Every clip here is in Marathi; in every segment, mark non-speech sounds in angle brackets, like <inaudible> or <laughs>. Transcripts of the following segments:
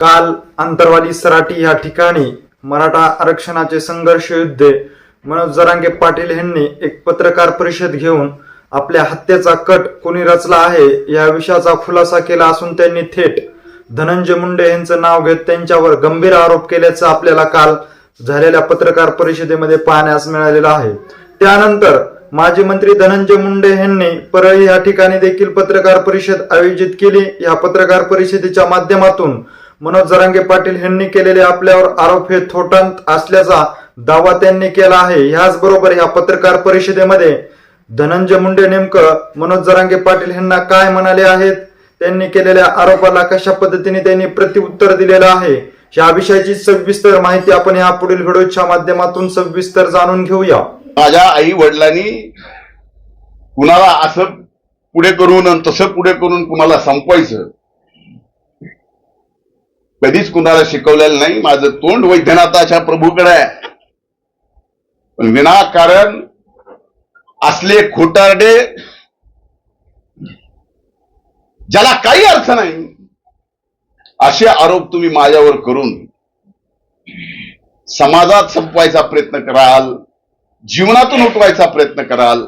काल आंतरवादी सराटी या ठिकाणी मराठा आरक्षणाचे संघर्ष युद्धे मनोज जरांगे पाटील यांनी एक पत्रकार परिषद घेऊन आपल्या हत्येचा कट कोणी रचला आहे या विषयाचा खुलासा केला असून त्यांनी थेट धनंजय मुंडे यांचं नाव घेत त्यांच्यावर गंभीर आरोप केल्याचं आपल्याला काल झालेल्या पत्रकार परिषदेमध्ये पाहण्यास मिळालेलं आहे. त्यानंतर माजी मंत्री धनंजय मुंडे यांनी परळी या ठिकाणी देखील पत्रकार परिषद आयोजित केली. या पत्रकार परिषदेच्या माध्यमातून मनोज जरांगे पाटील यांनी केलेले आपल्यावर आरोप हे थोटांत असल्याचा दावा त्यांनी केला आहे. ह्याचबरोबर या पत्रकार परिषदेमध्ये धनंजय मुंडे नेमकं मनोज जरांगे पाटील यांना काय म्हणाले आहेत त्यांनी केलेल्या आरोपाला कशा पद्धतीने त्यांनी प्रत्युत्तर दिलेलं आहे या विषयाची सविस्तर माहिती आपण या पुढील व्हिडिओच्या माध्यमातून सविस्तर जाणून घेऊया. माझ्या आई वडिलांनी कुणाला असं पुढे करून आणि तसं पुढे करून कुणाला संपवायचं कधीच कुणाला शिकवलेलं नाही. माझं तोंड वैद्यनाथाच्या प्रभूकडे आहे. पण विनाकारण असले खोटारडे ज्याला काही अर्थ नाही असे आरोप तुम्ही माझ्यावर करून समाजात संपवायचा प्रयत्न कराल जीवनातून उठवायचा प्रयत्न कराल.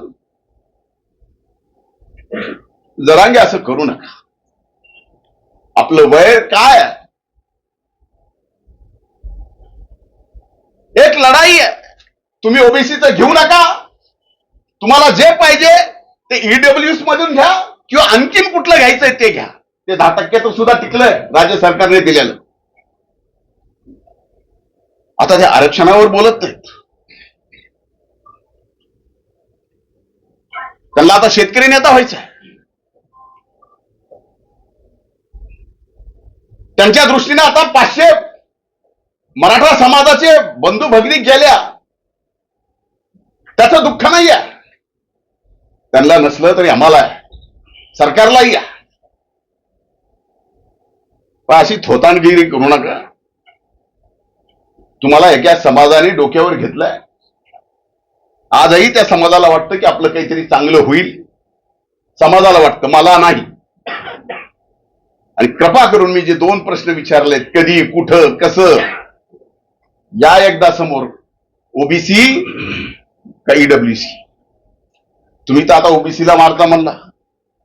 जरांगे असं करू नका. आपलं वय काय आहे? एक लढाई आहे तुम्ही ओबीसीचं घेऊ नका. तुम्हाला जे पाहिजे ते ईडब्ल्यूएस मधून घ्या किंवा आणखीन कुठलं घ्यायचंय ते घ्या. ते दहा टक्क्याचं सुद्धा टिकलंय राज्य सरकारने दिलेलं. आता ते आरक्षणावर बोलत नाहीत. त्यांना आता शेतकरी नेता व्हायचा आहे. त्यांच्या दृष्टीने आता पाचशे मराठा समाजाचे बंधू भगिनी गेल्या. त्याचं दुःख नाही आहे त्यांना नसलं तरी आम्हाला आहे. सरकारलाही आहे. पण अशी थोतांडगिरी करू नका. तुम्हाला एका समाजाने डोक्यावर घेतलंय. आजही त्या समाजाला वाटतं की आपलं काहीतरी चांगलं होईल. समाजाला वाटतं मला नाही. आणि कृपा करून मी जे दोन प्रश्न विचारलेत कधी कुठं कसं या एकदा समोर ओबीसी का ईडब्ल्यूसी तुम्ही तर आता ओबीसीला मारता म्हणला.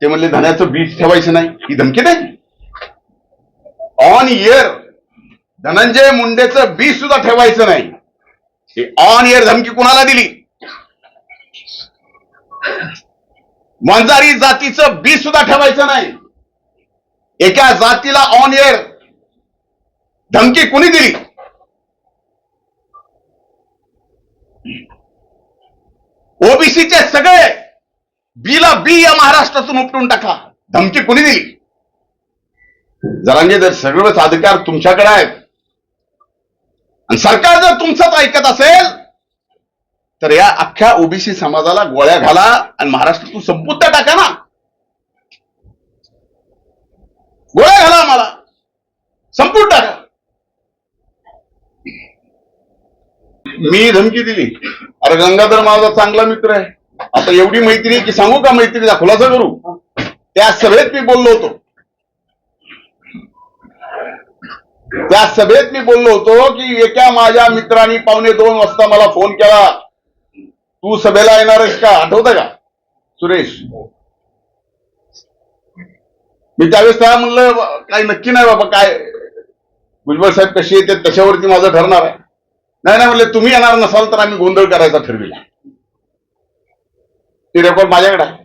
ते म्हणले धन्याचं बीज ठेवायचं नाही. ही धमकी नाही ऑन इयर धनंजय मुंडेचं बीज सुद्धा ठेवायचं नाही. ही ऑन इयर धमकी कुणाला दिली? वंजारी जातीचं बीज सुद्धा ठेवायचं नाही. एका जातीला ऑन एअर धमकी कुणी दिली? ओबीसीचे सगळे बीला बी या महाराष्ट्रातून उपटून टाका. धमकी कुणी दिली? जरांगे जर सगळंच अधिकार तुमच्याकडे आहेत आणि सरकार जर तुमचंच ऐकत असेल तर या अख्ख्या ओबीसी समाजाला गोळ्या घाला आणि महाराष्ट्रातून संपुद्ध टाका ना. गोळ्या घाला आम्हाला. संपूर्ण टाका. मी धमकी दिली. अरे गंगाधर माझा चांगला मित्र आहे. आता एवढी मैत्री आहे की सांगू का मैत्रीला खुलासा करू. त्या सभेत मी बोललो होतो. त्या सभेत मी बोललो होतो की एका माझ्या मित्रांनी पावणे दोन वाजता मला फोन केला. तू सभेला येणार आहेस का? आठवतं का? सुरेश. मी त्यावेळेस त्याला म्हणलं काही नक्की नाही बाबा काय? भुजबळ साहेब कशी येते? त्याच्यावरती माझं ठरणार आहे? नाही नाही म्हणले तुम्ही येणार नसाल तर आम्ही गोंधळ करायचा ठरविला. ते रेकॉर्ड माझ्याकडे आहे.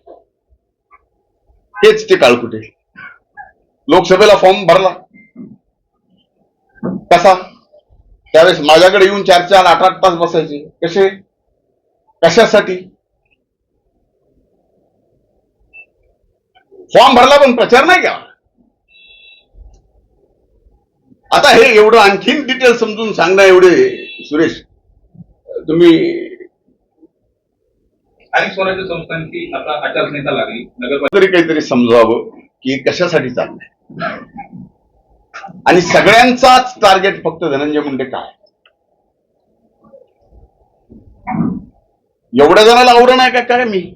हेच ते काळकुटे लोकसभेला फॉर्म भरला. कसा? त्यावेळेस माझ्याकडे येऊन चार चार आठ आठ तास बसायचे. कसे? कशासाठी? फॉर्म भरला पण प्रचार नाही केला. आता हे एवढं आणखीन डिटेल समजून सांगणं एवढे सुरेश तुम्ही स्थानिक स्वराज्य संस्थांची आता आचारसंहिता लागली. नगरपालिका तरी काहीतरी समजावं की कशासाठी चाललंय? आणि सगळ्यांचाच टार्गेट फक्त धनंजय मुंडे काय? एवढ्या जणांना आवरण आहे का काय मी?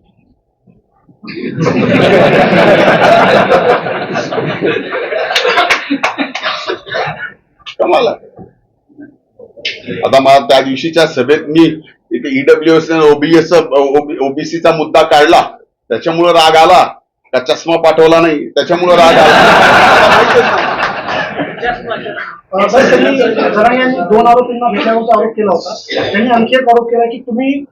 <laughs> कमाल. आता मला त्या दिवशीच्या सभेत मी ईडब्ल्यू एस ओबीएस ओबीसीचा मुद्दा काढला. त्याच्यामुळे राग आला. का चष्मा पाठवला नाही? त्याच्यामुळे राग आला. दोन आरोपींना भेटण्याचा आरोप केला होता. त्यांनी आणखी एक आरोप केला की तुम्ही